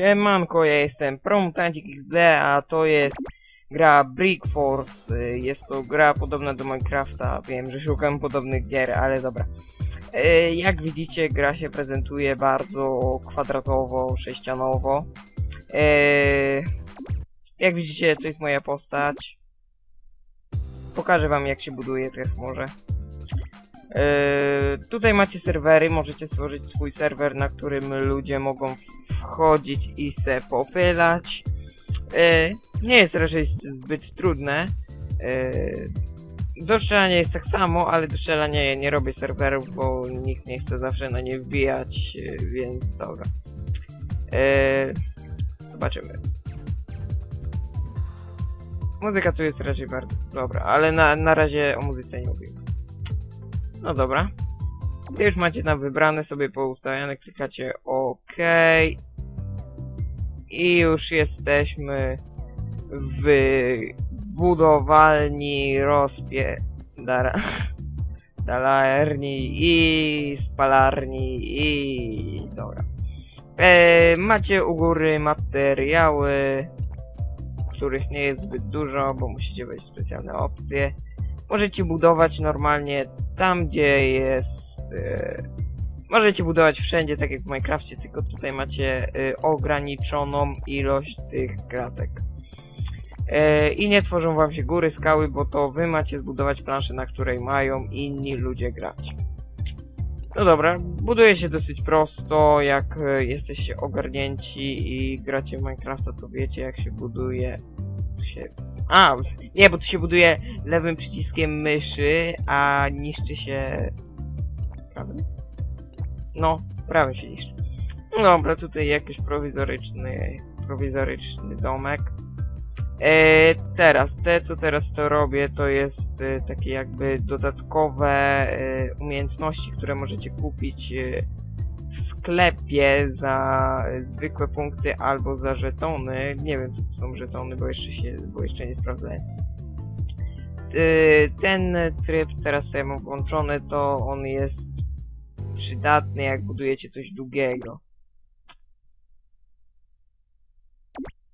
Siemanko, ja jestem Promtancik XD, a to jest gra Brick Force. Y, Jest to gra podobna do Minecrafta. Wiem, że szukam podobnych gier, ale dobra. Y, Jak widzicie, gra się prezentuje bardzo kwadratowo, sześcianowo. Y, Jak widzicie, to jest moja postać. Pokażę wam, jak się buduje pierw może. Yy, tutaj macie serwery, możecie stworzyć swój serwer, na którym ludzie mogą wchodzić i se popylać. Yy, nie jest raczej zbyt trudne. Yy, do strzelania jest tak samo, ale do strzelania ja nie robię serwerów, bo nikt nie chce zawsze na nie wbijać, yy, więc dobra. Zobaczymy. Muzyka tu jest raczej bardzo dobra, ale na, na razie o muzyce nie mówimy. No dobra. Już macie tam wybrane sobie poustawiane, klikacie OK. I już jesteśmy w budowalni rozpie... Dara... Dalarni i spalarni i... Dobra. E, macie u góry materiały, których nie jest zbyt dużo, bo musicie wejść w specjalne opcje. Możecie budować normalnie tam, gdzie jest. E, możecie budować wszędzie, tak jak w Minecrafcie, tylko tutaj macie e, ograniczoną ilość tych kratek. E, I nie tworzą wam się góry, skały, bo to wy macie zbudować planszę, na której mają inni ludzie grać. No dobra, buduje się dosyć prosto, jak jesteście ogarnięci i gracie w Minecrafta, to wiecie jak się buduje. Tu się... A, nie, bo tu się buduje lewym przyciskiem myszy, a niszczy się... Prawym? No, prawym się niszczy. No dobra, tutaj jakiś prowizoryczny, prowizoryczny domek. E, teraz, te co teraz to robię, to jest e, takie jakby dodatkowe e, umiejętności, które możecie kupić e, w sklepie za zwykłe punkty albo za żetony. Nie wiem, co to są żetony, bo jeszcze się, bo jeszcze nie sprawdzałem. E, Ten tryb teraz sobie mam włączony, to on jest przydatny, jak budujecie coś długiego.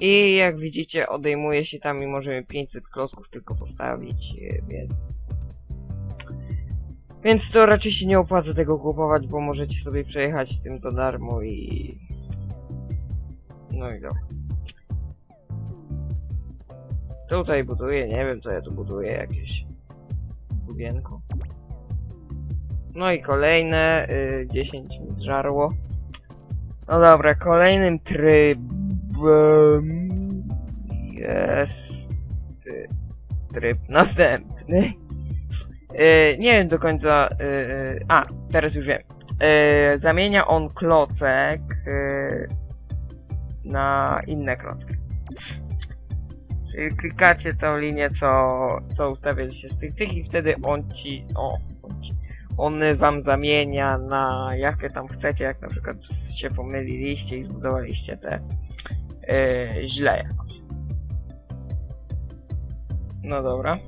I jak widzicie, odejmuje się tam i możemy 500 klocków tylko postawić, e, więc... Więc to raczej się nie opłaca tego kupować, bo możecie sobie przejechać tym za darmo i... No i dobra. Tutaj buduję, nie wiem co ja tu buduję, jakieś... Bugienko. No i kolejne, y, 10 mi zżarło. No dobra, kolejnym trybem jest tryb następny. Y, nie wiem do końca. y, y, a, teraz już wiem. Y, zamienia on klocek na inne klocki. Czyli klikacie tą linię, co, co ustawiliście z tych tych i wtedy on ci. O, on, ci, on wam zamienia na jakie tam chcecie, jak na przykład się pomyliliście i zbudowaliście te yy, źle jakoś. No dobra.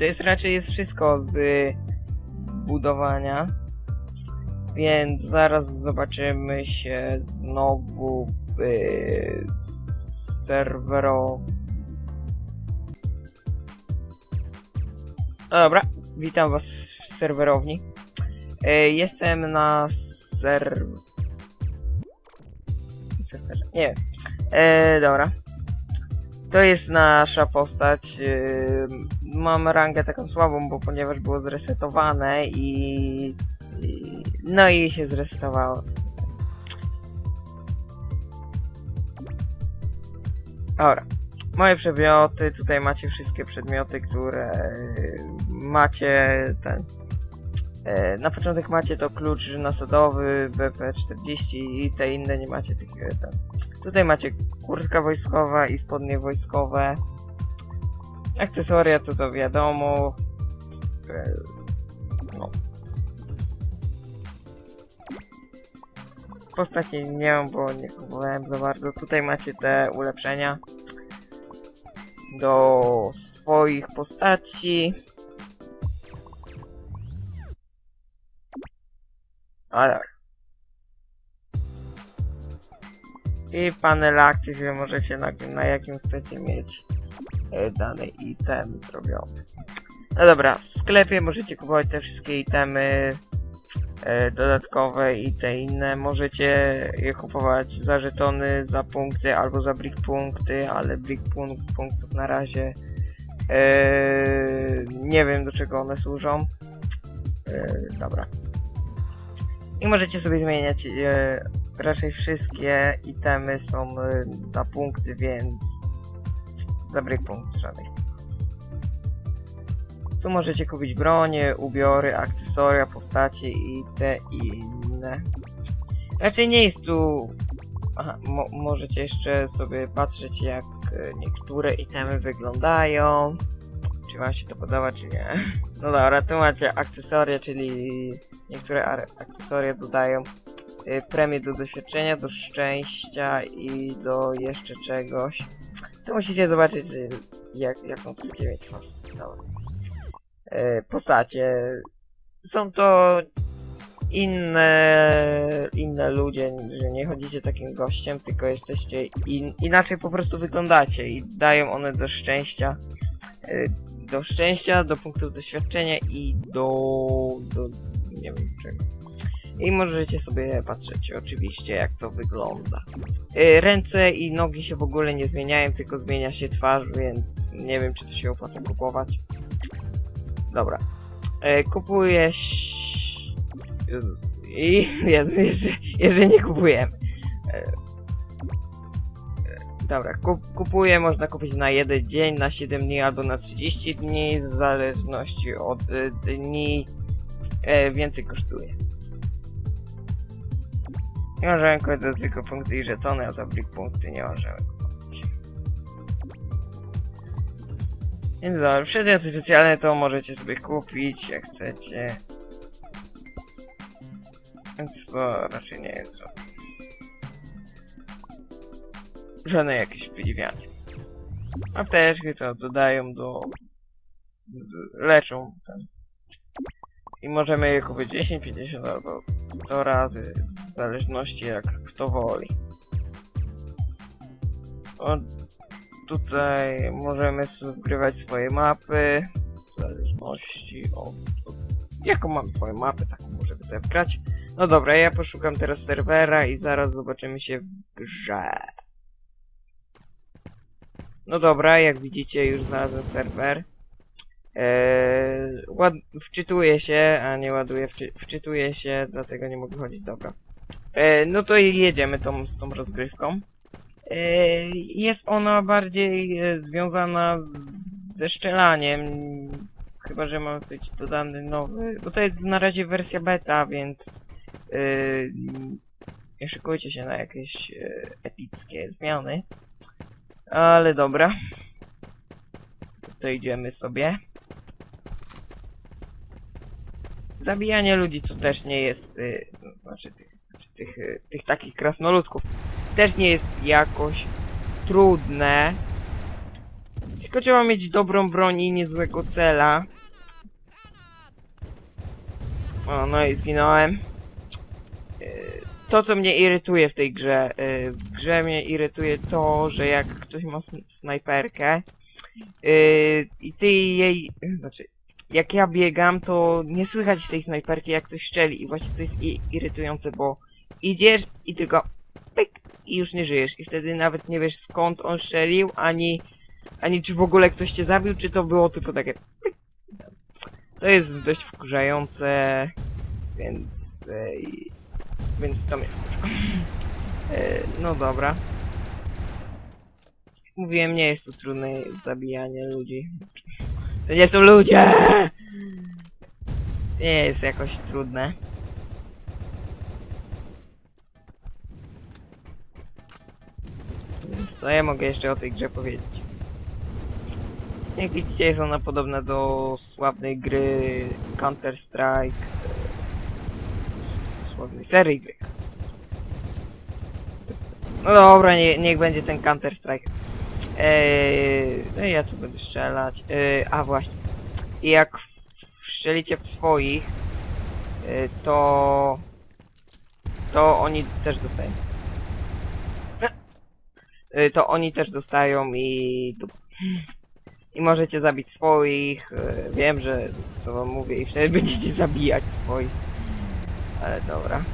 To jest raczej jest wszystko z budowania. Więc zaraz zobaczymy się znowu w serwero. No dobra, witam was w serwerowni. E, Jestem na ser... serwerze. Nie wiem. E, dobra. To jest nasza postać. E, mam rangę taką słabą, bo ponieważ było zresetowane i, no i się zresetowało. Dobra. Moje przedmioty, tutaj macie wszystkie przedmioty, które macie ten. e, Na początek macie to klucz nasadowy, BP40 i te inne nie macie tych e, ten. Tutaj macie kurtka wojskowa i spodnie wojskowe. Akcesoria to to wiadomo. E, No. Postaci nie mam, bo nie kupowałem za bardzo. Tutaj macie te ulepszenia do swoich postaci. A tak. I panel akcji, że możecie na, na jakim chcecie mieć e, dany item zrobiony. No dobra, w sklepie możecie kupować te wszystkie itemy e, dodatkowe i te inne. Możecie je kupować za żetony, za punkty albo za brick punkty, ale brick punkt, punktów na razie e, nie wiem do czego one służą. E, dobra. I możecie sobie zmieniać raczej wszystkie itemy są e, za punkty, więc za brick punkt żadnych. Tu możecie kupić bronie, ubiory, akcesoria, postacie i te inne. Raczej nie jest tu... Aha, mo możecie jeszcze sobie patrzeć jak e, niektóre itemy wyglądają. Czy wam się to podoba, czy nie. No dobra, tu macie akcesoria, czyli niektóre akcesoria dodają y, premię do doświadczenia, do szczęścia i do jeszcze czegoś. To musicie zobaczyć, y, jak, jaką chcecie mieć pas. Dobra. Y, postacie. Są to inne, inne ludzie, że nie chodzicie takim gościem, tylko jesteście in, inaczej po prostu wyglądacie i dają one do szczęścia. y, Do szczęścia, do punktów doświadczenia i do, do nie wiem czego. I możecie sobie patrzeć oczywiście jak to wygląda. Y, Ręce i nogi się w ogóle nie zmieniają, tylko zmienia się twarz, więc nie wiem czy to się opłaca kupować. Dobra. Y, Kupujesz... I Jezu, jeszcze, jeszcze nie kupujemy. Y, Dobra, kup, kupuję, można kupić na jeden dzień, na 7 dni albo na 30 dni, w zależności od y, dni e, więcej kosztuje. Nie kupować za zwykłe punkty i żetony, a za brick punkty nie kupować. Więc dobra, przedmioty specjalne to możecie sobie kupić jak chcecie. Więc to raczej nie jest żadne. Żadne jakieś wydziwianie. Apteczki to dodają do... leczą i możemy je kupić 10, 50 albo 100 razy, w zależności jak kto woli. O, tutaj możemy zgrywać swoje mapy, w zależności od, jaką mam swoją mapę, taką możemy sobie wgrać. No dobra, ja poszukam teraz serwera i zaraz zobaczymy się w grze. No dobra, jak widzicie już znalazłem serwer. Eee, ład... Wczytuję się, a nie ładuję, wczy... wczytuję się, dlatego nie mogę chodzić, dobra. Eee, no to jedziemy tą, z tą rozgrywką. Eee, jest ona bardziej e, związana z... ze szczelaniem, chyba, że ma być dodany nowy, bo to jest na razie wersja beta, więc eee, nie szykujcie się na jakieś e, epickie zmiany. Ale dobra. To idziemy sobie. Zabijanie ludzi to też nie jest, y, z- znaczy tych, tych, y, tych takich krasnoludków, też nie jest jakoś trudne. Tylko trzeba mieć dobrą broń i niezłego cela. O, no i zginąłem. Y, To, co mnie irytuje w tej grze, y, w grze mnie irytuje to, że jak ktoś ma sn- snajperkę i ty jej, znaczy jak ja biegam, to nie słychać tej snajperki, jak ktoś strzeli. I właśnie to jest irytujące, bo idziesz i tylko pyk i już nie żyjesz. I wtedy nawet nie wiesz skąd on strzelił, ani, ani czy w ogóle ktoś cię zabił, czy to było tylko takie pyk. To jest dość wkurzające, więc... E, więc to mnie. E, no dobra. Mówiłem, nie jest to trudne zabijanie ludzi. To nie są ludzie! Nie jest jakoś trudne. Co ja mogę jeszcze o tej grze powiedzieć? Jak widzicie jest ona podobna do sławnej gry Counter-Strike. e, Sławnej serii gry. No dobra, nie, niech będzie ten Counter-Strike. Eee, no ja tu będę strzelać. Eee, a właśnie. I jak strzelicie w swoich, eee, to to oni też dostają. Y, to oni też dostają i... I możecie zabić swoich. y, Wiem, że to wam mówię i wtedy będziecie zabijać swoich. Ale dobra.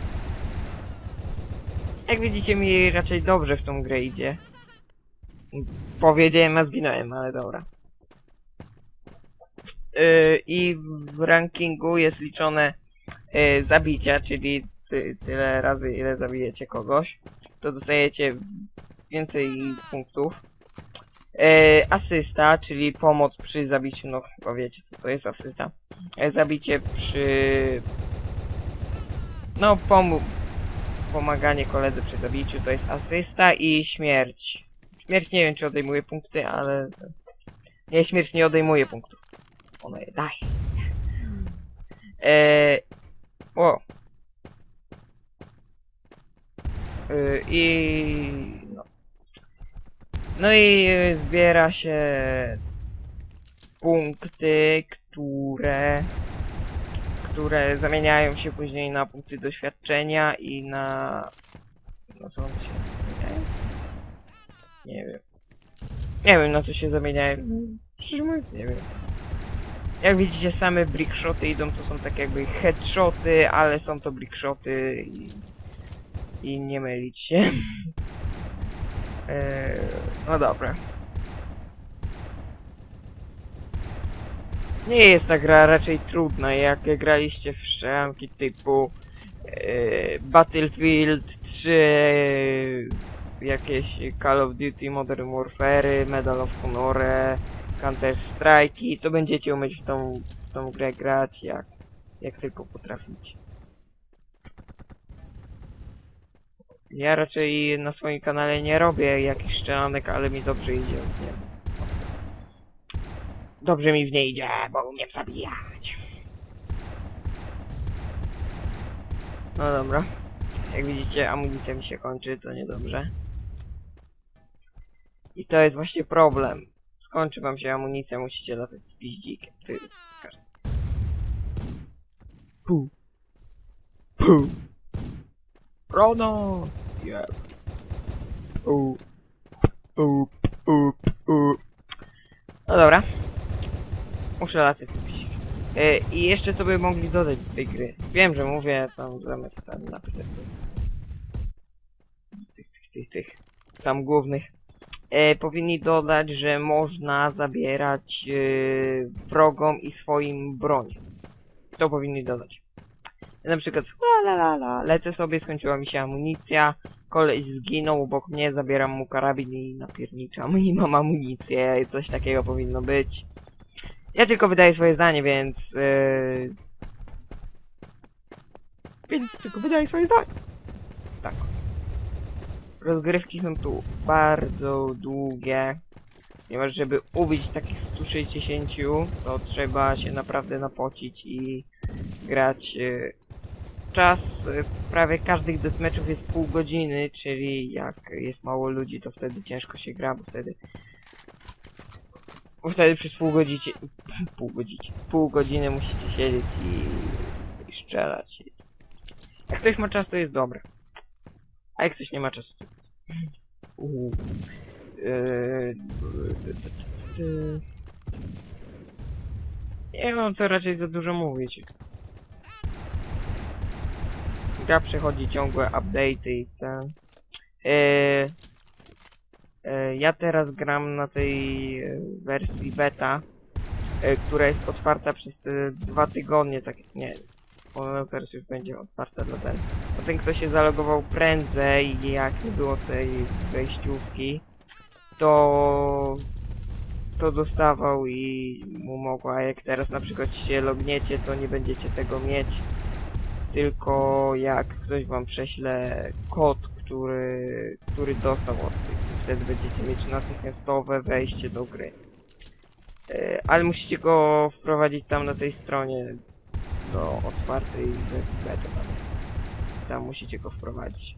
Jak widzicie mi raczej dobrze w tą grę idzie. Powiedziałem, a zginąłem, ale dobra. Yy, I w rankingu jest liczone yy, zabicia, czyli ty, tyle razy, ile zabijecie kogoś, to dostajecie więcej punktów. Yy, asysta, czyli pomoc przy zabiciu, no chyba wiecie co to jest asysta. Yy, zabicie przy... No, pomu pomaganie koledze przy zabiciu to jest asysta i śmierć. Śmierć nie wiem czy odejmuje punkty, ale... Nie, śmierć nie odejmuje punktów. Ona je daje. Eee, o. Yy, I... No. i zbiera się punkty, które które zamieniają się później na punkty doświadczenia i na... Na co one się zamieniają? Nie wiem. Nie wiem na co się zamieniają. Szczerze mówiąc nie wiem. Jak widzicie same brickshoty idą, to są tak jakby headshoty, ale są to brickshoty i, i nie mylić się. Eee, no dobra. Nie jest ta gra raczej trudna, jak graliście w strzelanki typu e, Battlefield 3, jakieś Call of Duty Modern Warfare, Medal of Honor, Counter Strike, to będziecie umieć w tą, w tą grę grać jak, jak tylko potraficie. Ja raczej na swoim kanale nie robię jakichś szczelanek, ale mi dobrze idzie. Nie. Dobrze mi w niej idzie, bo umiem zabijać. No dobra. Jak widzicie, amunicja mi się kończy, to niedobrze. I to jest właśnie problem. Skończy wam się amunicja, musicie latać z piździkiem. To jest każdy. Pu. Pu. Rono! Jeb. Pu. Pu. Pu. No dobra. Muszę latać z piździkiem. E, I jeszcze co by mogli dodać do tej gry? Wiem, że mówię tam zamiast tam napisać tych, tych, tych, tych tam głównych e, powinni dodać, że można zabierać e, wrogom i swoim broń. To powinni dodać. Na przykład, la la la lecę sobie, skończyła mi się amunicja, koleś zginął obok mnie, zabieram mu karabin i napierniczam i mam amunicję, coś takiego powinno być. Ja tylko wydaję swoje zdanie, więc... Yy... Więc tylko wydaję swoje zdanie. Tak. Rozgrywki są tu bardzo długie. Ponieważ żeby ubić takich 160, to trzeba się naprawdę napocić i grać. y, Czas y, prawie każdych deathmatchów jest pół godziny, czyli jak jest mało ludzi, to wtedy ciężko się gra, bo wtedy bo wtedy przez pół godziny, pół godziny, pół godziny musicie siedzieć i, i strzelać. Jak ktoś ma czas, to jest dobre. A jak ktoś nie ma czasu, to... Uuu. Eee, Nie mam co raczej za dużo mówić. Gra przechodzi ciągłe update'y i ten. Eee, E, Ja teraz gram na tej e, wersji beta, e, która jest otwarta przez e, dwa tygodnie, tak nie. Ona teraz już będzie otwarta dla ten. Bo ten kto się zalogował prędzej, jak nie było tej wejściówki, to to dostawał i mu mogła, jak teraz na przykład się logniecie, to nie będziecie tego mieć. Tylko jak ktoś wam prześle kod, który, który dostał od tych wtedy będziecie mieć natychmiastowe wejście do gry. E, ale musicie go wprowadzić tam na tej stronie do otwartej wersji. Tam musicie go wprowadzić.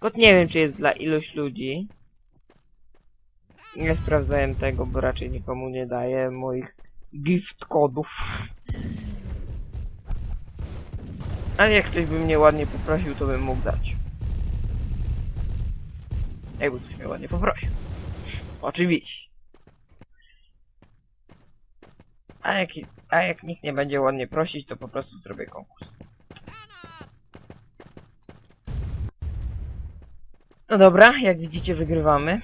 Kod nie wiem czy jest dla iluś ludzi. Nie sprawdzałem tego, bo raczej nikomu nie daję moich gift kodów. Ale jak ktoś by mnie ładnie poprosił, to bym mógł dać. Jakby ktoś mnie ładnie poprosił. Oczywiście. A jak, a jak nikt nie będzie ładnie prosić, to po prostu zrobię konkurs. No dobra, jak widzicie wygrywamy.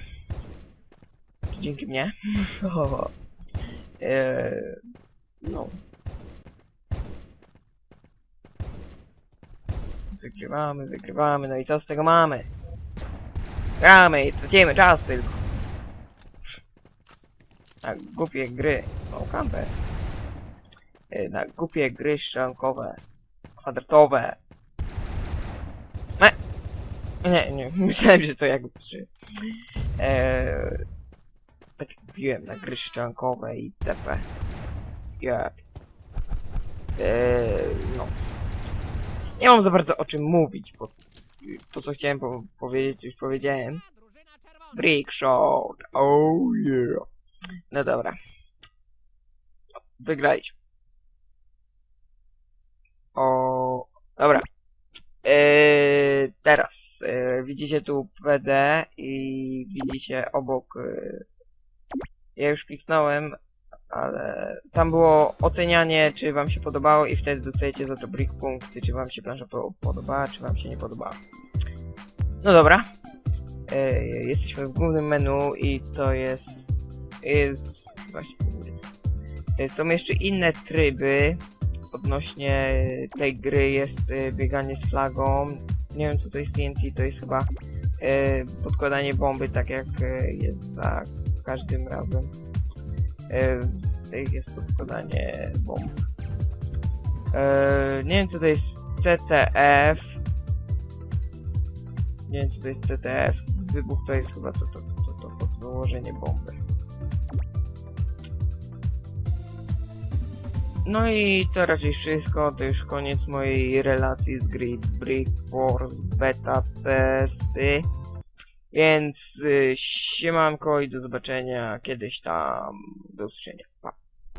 Dzięki mnie. eee, no. Wygrywamy, wygrywamy, no i co z tego mamy? Gramy i tracimy czas tylko. Na głupie gry. O, kamper. E, Na głupie gry szczankowe. Kwadratowe. E. Nie, nie, myślałem, że to jakby... Czy, e, tak jak mówiłem, na gry szczankowe i tp. Ja. E, no. Nie mam za bardzo o czym mówić, bo to co chciałem po powiedzieć już powiedziałem. Brick shot. Oh yeah. No dobra. Wygraliśmy. O, dobra. Eee, teraz e, widzicie tu PD i widzicie obok. e, ja już kliknąłem, ale tam było ocenianie, czy wam się podobało i wtedy docenicie za to brick punkty, czy wam się plansza po- podobała, czy wam się nie podobała. No dobra. E, jesteśmy w głównym menu i to jest... jest... właśnie... E, Są jeszcze inne tryby odnośnie tej gry. Jest e, bieganie z flagą. Nie wiem co to jest TNT, to jest chyba e, podkładanie bomby, tak jak jest za każdym razem. E, w jest podkładanie bomb. E, nie wiem co to jest CTF. Nie wiem co to jest CTF. Wybuch to jest chyba to, to, to, to podłożenie bomby. No i to raczej wszystko, to już koniec mojej relacji z Grid Brick Wars Beta Testy. Więc y, siemanko i do zobaczenia kiedyś tam, do usłyszenia.